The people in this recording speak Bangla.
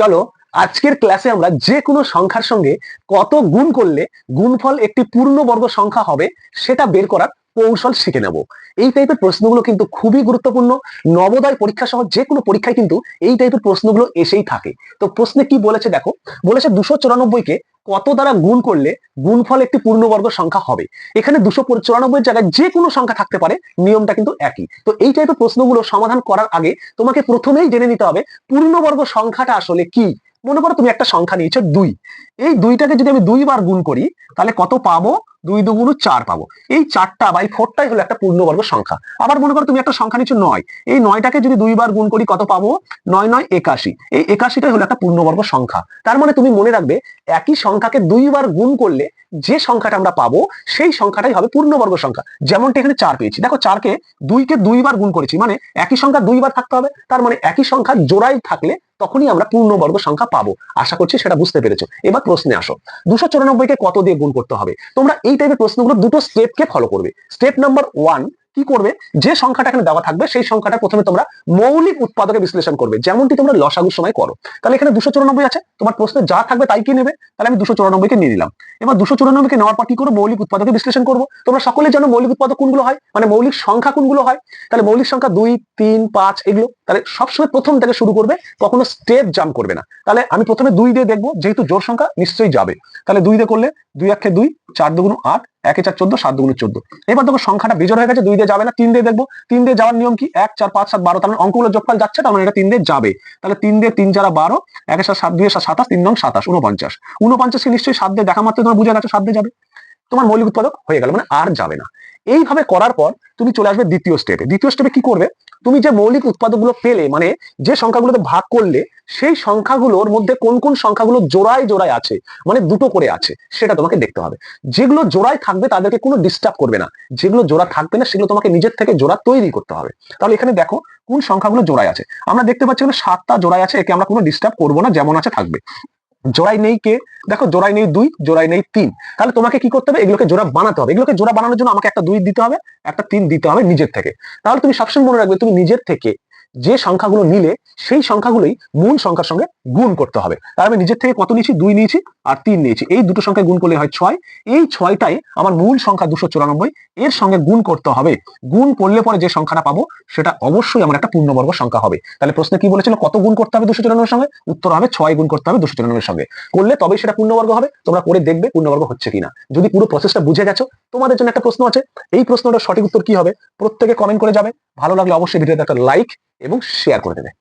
চলো, আজকের ক্লাসে আমরা যে কোনো সংখ্যার সঙ্গে কত গুণ করলে গুণফল একটি পূর্ণবর্গ সংখ্যা হবে, সেটা বের করার কৌশল শিখে নেব। এই টাইপের প্রশ্নগুলো কিন্তু খুবই গুরুত্বপূর্ণ। নবোদয় পরীক্ষা সহ যে কোনো পরীক্ষায় কিন্তু এই টাইপের প্রশ্নগুলো এসেই থাকে। তো প্রশ্নে কি বলেছে দেখো? বলেছে দুশো চুরানব্বইকে কত দ্বারা গুণ করলে গুণফল একটি পূর্ণবর্গ সংখ্যা হবে? এখানে দুশো চুরানব্বই জায়গায় যে কোনো সংখ্যা থাকতে পারে, নিয়মটা কিন্তু একই। তো এই টাইপের প্রশ্নগুলো সমাধান করার আগে তোমাকে প্রথমেই জেনে নিতে হবে, পূর্ণবর্গ সংখ্যাটা আসলে কি? মনে করো তুমি একটা সংখ্যা নিয়েছো দুই। এই দুইটাকে যদি আমি দুইবার গুণ করি, তাহলে কত পাবো? দুই দুগুণ চার পাবো। এই চারটা বা এই ফোরটাই হলো একটা পূর্ণবর্গ সংখ্যা। আবার মনে করো তুমি একটা সংখ্যা নিচ্ছ নয়। এই নয়টাকে যদি দুইবার গুণ করি, কত পাবো? নয় নয়, একাশি। এই একাশিটাই হলো একটা পূর্ণবর্গ সংখ্যা। তার মানে তুমি মনে রাখবে, একই সংখ্যাকে দুইবার গুণ করলে যে সংখ্যাটা আমরা পাবো, সেই সংখ্যাটাই হবে পূর্ণবর্গ সংখ্যা। যেমনটা এখানে চার পেয়েছি। দেখো, চারকে দুইকে দুইবার গুণ করেছি। মানে একই সংখ্যা দুইবার থাকতে হবে। তার মানে একই সংখ্যা জোড়াই থাকলে তখনই আমরা পূর্ণবর্গ সংখ্যা পাবো। আশা করছি সেটা বুঝতে পেরেছ। এবার প্রশ্নে আসো। দুশো চুরানব্বইকে কত দিয়ে গুণ করতে হবে? তোমরা এই টাইপের প্রশ্নগুলো দুটো স্টেপকে ফলো করবে। স্টেপ নাম্বার ওয়ান কি করবে? যে সংখ্যাটা এখানে দেওয়া থাকবে, সেই সংখ্যাটা প্রথমে তোমরা মৌলিক উৎপাদকে বিশ্লেষণ করবে। যেমনটি তোমরা লসাগুর সময় করো। তাহলে এখানে দুশো চুরানব্বই আছে। তোমার প্রশ্নে যা থাকবে তাই কি নেবে? তাহলে আমি দুশো চুরানব্বইকে নিয়ে নিলাম। এবার দুশো চুরানব্বইকে নেওয়ার পর কি করব মৌলিক উৎপাদকে বিশ্লেষণ করব। তোমরা সকলে জানো মৌলিক উৎপাদক কোনগুলো হয়? মানে মৌলিক সংখ্যা কোনগুলো হয়? তাহলে মৌলিক সংখ্যা দুই, তিন, পাঁচ এগুলো। তাহলে সবসময় প্রথম থেকে শুরু করবে, কখনো স্টেপ জাম্প করবে না। তাহলে আমি প্রথমে দুই দিয়ে দেখব, যেহেতু জোর সংখ্যা নিশ্চয়ই যাবে। তাহলে দুই দিয়ে করলে দুই একে দুই, চার দুগুণ আট একে চার চোদ্দ, সাত দুগুণ চোদ্দ। এবার দেখো সংখ্যাটা বিজয় হয়ে গেছে, দুই দিয়ে যাবে না, তিন দিয়ে দেখব। তিন দিয়ে যাওয়ার নিয়ম কি? এক, চার, পাঁচ, সাত, বারো, তার মানে অঙ্কগুলো যোগফল যাচ্ছে, তার মানে এটা তিন দিয়ে যাবে। তাহলে তিন দিয়ে তিন, চারা বারো একের সাত সাত দুই সাত, সাতাশ, তিন নং সাতাশ উনপঞ্চাশ উনপঞ্চাশকে নিশ্চয়ই সাত দিয়ে দেখা মাত্র তোমার বুঝে গেছো, সাত দিয়ে যাবে। তোমার মৌলিক উৎপাদক হয়ে গেল মানে আর যাবে না। এইভাবে করার পর তুমি চলে আসবে দ্বিতীয় স্টেপে দ্বিতীয় স্টেপে কি করবে? তুমি যে মৌলিক উৎপাদকগুলো পেলে মানে যে সংখ্যাগুলোতে ভাগ করলে, সেই সংখ্যাগুলোর মধ্যে কোন কোন সংখ্যাগুলো জোড়ায় জোড়ায় আছে মানে দুটো করে আছে, সেটা তোমাকে দেখতে হবে। যেগুলো জোড়ায় থাকবে, তাদেরকে কোনো ডিস্টার্ব করবে না। যেগুলো জোড়া থাকবে না, সেগুলো তোমাকে নিজের থেকে জোড়া তৈরি করতে হবে। তাহলে এখানে দেখো, কোন সংখ্যাগুলো জোড়ায় আছে। আমরা দেখতে পাচ্ছি সাতটা জোড়ায় আছে, একে আমরা কোনো ডিস্টার্ব করব না, যেমন আছে থাকবে। জোড়াই নেই কে? দেখো জোড়াই নেই দুই, জোড়াই নেই তিন। তাহলে তোমাকে কি করতে হবে? এগুলোকে জোড়া বানাতে হবে। এগুলোকে জোড়া বানানোর জন্য আমাকে একটা দুই দিতে হবে, একটা তিন দিতে হবে নিজের থেকে। তাহলে তুমি সবসময় মনে রাখবে তুমি নিজের থেকে যে সংখ্যাগুলো নিলে সেই সংখ্যাগুলোই মূল সংখ্যার সঙ্গে গুণ করতে হবে। তার আমি নিজের থেকে কত নিয়েছি? দুই নিয়েছি আর তিন নিয়েছি। এই দুটো সংখ্যা গুণ করলে হয় ছয়। এই ছয়টাই আমার মূল সংখ্যা দুশো চুরানব্বই। এর সঙ্গে গুণ করতে হবে। গুণ করলে পরে যে সংখ্যাটা পাবো, সেটা অবশ্যই আমার একটা পূর্ণবর্গ সংখ্যা হবে। তাহলে প্রশ্নে কি বলেছিল? কত গুণ করতে হবে দুশো চুরানব্বই সঙ্গে? উত্তর হবে ছয় গুণ করতে হবে দুশো চুরানব্বই সঙ্গে। করলে তবেই সেটা পূর্ণবর্গ হবে। তোমরা করে দেখবে পূর্ণবর্গ হচ্ছে কিনা। যদি পুরো প্রসেসটা বুঝে গেছো, তোমাদের জন্য একটা প্রশ্ন আছে। এই প্রশ্নটার সঠিক উত্তর কি হবে? প্রত্যেকে কমেন্ট করে যাবে। ভালো লাগলে অবশ্যই ভিডিওতে একটা লাইক এবং শেয়ার করে দেবে